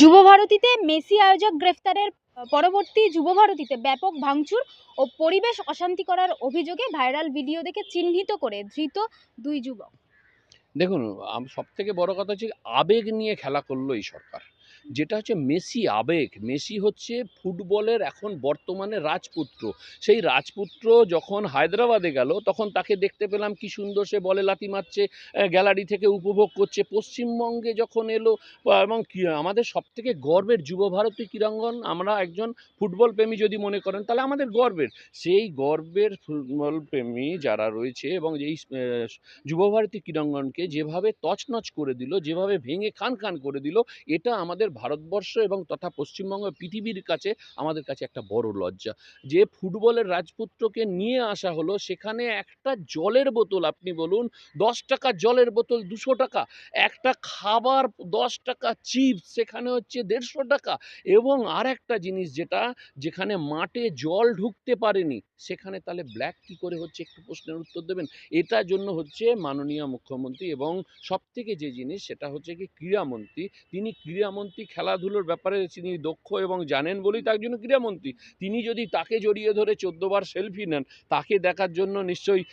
যুবভারতীতে Messi আয়োজক গ্রেফতারের পরবর্তী যুবভারতীতে ব্যাপক ভাঙচুর ও পরিবেশ অশান্তি করার অভিযোগে ভাইরাল ভিডিও দেখে চিহ্নিত করে ধৃত দুই যুবক। দেখুন সব থেকে বড় কথা হচ্ছে আবেগ নিয়ে খেলা করল এই সরকার। যেটা হচ্ছে মেসি আবেগ। মেসি হচ্ছে ফুটবলের এখন বর্তমানে রাজপুত্র। সেই রাজপুত্র যখন হায়দ্রাবাদে গেল, তখন তাকে দেখতে পেলাম কি সুন্দর সে বলে লাথি মারছে গ্যালারি থেকে উপভোগ করছে। পশ্চিমবঙ্গে যখন এলো এবং আমাদের সব থেকে গর্বের যুবভারতী ক্রীড়াঙ্গন, আমরা একজন ফুটবল প্রেমী যদি মনে করেন, তাহলে আমাদের গর্বের। সেই গর্বের ফুটবল প্রেমী যারা রয়েছে এবং এই যুবভারতী ক্রীড়াঙ্গনকে যেভাবে তছনছ করে দিল, যেভাবে ভেঙে খান খান করে দিল, এটা আমাদের ভারতবর্ষ এবং তথা পশ্চিমবঙ্গ পৃথিবীর কাছে আমাদের কাছে একটা বড় লজ্জা। যে ফুটবলের রাজপুত্রকে নিয়ে আসা হলো, সেখানে একটা জলের বোতল, আপনি বলুন, দশ টাকা জলের বোতল, দুশো টাকা, একটা খাবার, দশ টাকা চিপস, সেখানে হচ্ছে দেড়শো টাকা এবং আর একটা জিনিস যেটা, যেখানে মাঠে জল ঢুকতে পারেনি, সেখানে তাহলে ব্ল্যাক কি করে হচ্ছে, একটু প্রশ্নের উত্তর দেবেন? এটার জন্য হচ্ছে মাননীয় মুখ্যমন্ত্রী এবং সবথেকে যে জিনিস, সেটা হচ্ছে কি ক্রীড়ামন্ত্রী, তিনি ক্রীড়ামন্ত্রী খেলাধুলোর ব্যাপারে তিনি দক্ষ এবং জানেন বলেই তার জন্য ক্রীড়ামন্ত্রী? তিনি যদি তাকে জড়িয়ে ধরে চোদ্দোবার সেলফি নেন, তাকে দেখার জন্য নিশ্চয়ই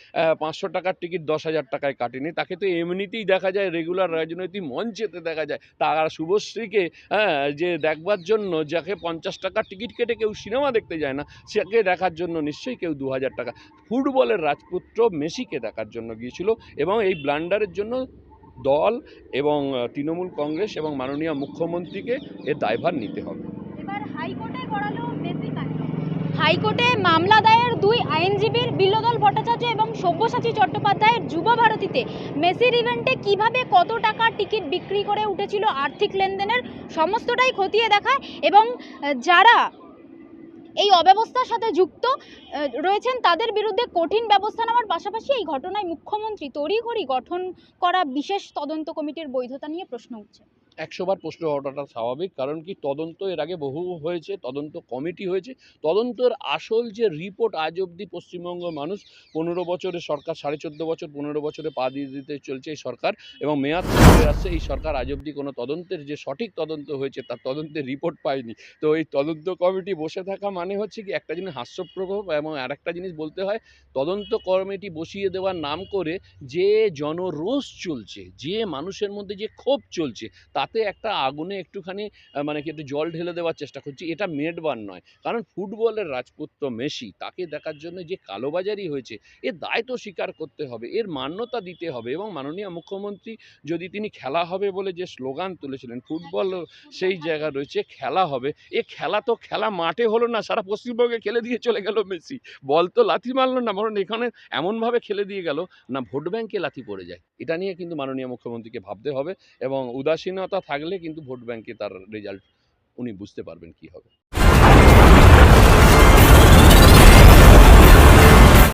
পাঁচশো টাকার টিকিট দশ হাজার টাকায় কাটেনি। তাকে তো এমনিতেই দেখা যায় রেগুলার রাজনৈতিক মঞ্চেতে দেখা যায়। তার শুভশ্রীকে হ্যাঁ যে দেখবার জন্য, যাকে পঞ্চাশ টাকার টিকিট কেটে কেউ সিনেমা দেখতে যায় না, সেকে দেখার জন্য নিশ্চয়ই কেউ দু হাজার টাকা। ফুটবলের রাজপুত্র মেসিকে দেখার জন্য গিয়েছিল এবং এই ব্লান্ডারের জন্য দল এবং তৃণমূল কংগ্রেস এবং মাননীয় মুখ্যমন্ত্রীকে এর দায়ভার নিতে হবে। হাইকোর্টে মামলা দায়ের দুই আইনজীবীর বিল্লদল ভট্টাচার্য এবং সব্যসাচী চট্টোপাধ্যায়ের যুবভারতীতে মেসির ইভেন্টে কীভাবে কত টাকা টিকিট বিক্রি করে উঠেছিল আর্থিক লেনদেনের সমস্তটাই খতিয়ে দেখায় এবং যারা এই অব্যবস্থার সাথে যুক্ত রয়েছেন তাদের বিরুদ্ধে কঠিন ব্যবস্থা নেওয়ার পাশাপাশি এই ঘটনায় মুখ্যমন্ত্রী তড়িঘড়ি গঠন করা বিশেষ তদন্ত কমিটির বৈধতা নিয়ে প্রশ্ন উঠছে। একশোবার প্রশ্ন হওয়াটা স্বাভাবিক, কারণ কি তদন্ত এর আগে বহু হয়েছে, তদন্ত কমিটি হয়েছে। তদন্তের আসল যে রিপোর্ট আজ অবধি পশ্চিমবঙ্গ মানুষ পনেরো বছরের সরকার, সাড়ে চোদ্দ বছর, পনেরো বছরে পা দিয়ে দিতে চলছে এই সরকার এবং মেয়াদ চলে আসছে, এই সরকার আজ অবধি কোনো তদন্তের যে সঠিক তদন্ত হয়েছে তার তদন্তের রিপোর্ট পায়নি। তো এই তদন্ত কমিটি বসে থাকা মানে হচ্ছে কি একটা জিনিস হাস্যপ্রভাব এবং আর একটা জিনিস বলতে হয়, তদন্ত কমিটি বসিয়ে দেওয়ার নাম করে যে জনরোষ চলছে, যে মানুষের মধ্যে যে ক্ষোভ চলছে তাতে একটা আগুনে একটুখানি মানে কি একটু জল ঢেলে দেওয়ার চেষ্টা করছি, এটা মেডবান নয়। কারণ ফুটবলের রাজপুত্র মেসি তাকে দেখার জন্য যে কালোবাজারি হয়েছে, এর দায় তো স্বীকার করতে হবে, এর মান্যতা দিতে হবে এবং মাননীয় মুখ্যমন্ত্রী যদি তিনি খেলা হবে বলে যে স্লোগান তুলেছিলেন, ফুটবল সেই জায়গা রয়েছে, খেলা হবে, এ খেলা তো খেলা মাঠে হলো না, সারা পশ্চিমবঙ্গে খেলে দিয়ে চলে গেল মেসি। বল তো লাথি মারলো না, বরং এখানে এমনভাবে খেলে দিয়ে গেল, না ভোট ব্যাংকে লাথি পড়ে যায়। এটা নিয়ে কিন্তু মাননীয় মুখ্যমন্ত্রীকে ভাবতে হবে এবং উদাসীনতা থাকলে কিন্তু ভোট ব্যাংকে তার রেজাল্ট উনি বুঝতে পারবেন কি হবে।